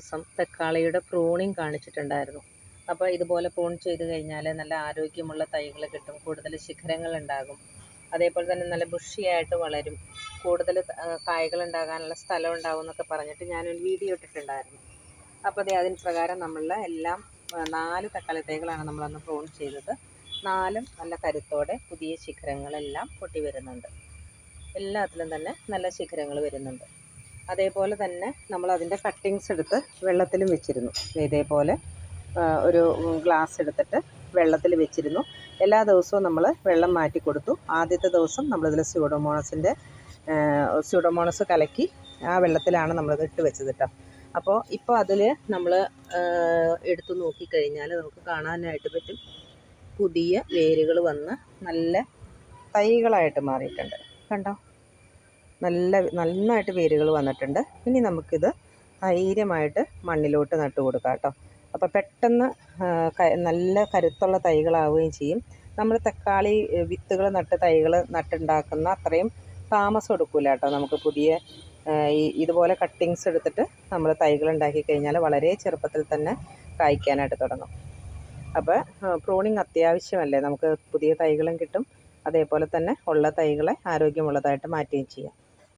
ദിവസം തക്കാളിയുടെ പ്രൂണിങ് കാണിച്ചിട്ടുണ്ടായിരുന്നു. അപ്പോൾ ഇതുപോലെ പ്രൂൺ ചെയ്ത് കഴിഞ്ഞാൽ നല്ല ആരോഗ്യമുള്ള തൈകൾ കിട്ടും കൂടുതൽ ശിഖരങ്ങൾ ഉണ്ടാകും. അതേപോലെ തന്നെ നല്ല ബുഷിയായിട്ട് വളരും. കൂടുതൽ കായ്കൾ ഉണ്ടാകാനുള്ള സ്ഥലം ഉണ്ടാകും എന്നൊക്കെ പറഞ്ഞിട്ട് ഞാനൊരു വീഡിയോ ഇട്ടിട്ടുണ്ടായിരുന്നു. അപ്പോൾ അതേ അതിന് പ്രകാരം നമ്മൾ എല്ലാം നാല് തക്കാളി തൈകളാണ് നമ്മളന്ന് പ്രൂൺ ചെയ്തത്. നാലും നല്ല കരുത്തോടെ പുതിയ ശിഖരങ്ങളെല്ലാം പൊട്ടി വരുന്നുണ്ട്. എല്ലാത്തിലും തന്നെ നല്ല ശിഖരങ്ങൾ വരുന്നുണ്ട്. അതേപോലെ തന്നെ നമ്മൾ അതിന്റെ കട്ടിങ്സ് എടുത്ത് വെള്ളത്തിലും വെച്ചിരുന്നു. ഇതേപോലെ ഒരു ഗ്ലാസ് എടുത്തിട്ട് വെള്ളത്തിൽ വെച്ചിരുന്നു. എല്ലാ ദിവസവും നമ്മൾ വെള്ളം മാറ്റി കൊടുത്തു. ആദ്യത്തെ ദിവസം നമ്മളിതിൽ സ്യൂഡോമോണസിന്റെ സ്യൂഡോമോണസ് കലക്കി ആ വെള്ളത്തിലാണ് നമ്മളിത് ഇട്ട് വെച്ചത് കേട്ടോ അപ്പോൾ ഇപ്പോൾ അതിൽ നമ്മൾ എടുത്തു നോക്കിക്കഴിഞ്ഞാൽ നമുക്ക് കാണാനായിട്ട് പറ്റും പുതിയ വേരുകൾ വന്ന് നല്ല തൈകളായിട്ട് മാറിയിട്ടുണ്ട്. കണ്ടോ? നല്ല നന്നായിട്ട് വേരുകൾ വന്നിട്ടുണ്ട്. ഇനി നമുക്കിത് ധൈര്യമായിട്ട് മണ്ണിലോട്ട് നട്ടു കൊടുക്കാം കേട്ടോ. അപ്പോൾ പെട്ടെന്ന് നല്ല കരുത്തുള്ള തൈകളാവുകയും ചെയ്യും. നമ്മൾ തക്കാളി വിത്തുകൾ നട്ട് തൈകൾ നട്ടുണ്ടാക്കുന്ന അത്രയും താമസം എടുക്കില്ല കേട്ടോ. നമുക്ക് പുതിയ ഈ ഇതുപോലെ കട്ടിങ്സ് എടുത്തിട്ട് നമ്മൾ തൈകൾ ഉണ്ടാക്കി കഴിഞ്ഞാൽ വളരെ ചെറുപ്പത്തിൽ തന്നെ കായ്ക്കാനായിട്ട് തുടങ്ങും. അപ്പോൾ പ്രൂണിങ് അത്യാവശ്യമല്ലേ? നമുക്ക് പുതിയ തൈകളും കിട്ടും. അതേപോലെ തന്നെ ഉള്ള തൈകളെ ആരോഗ്യമുള്ളതായിട്ട് മാറ്റുകയും ചെയ്യാം.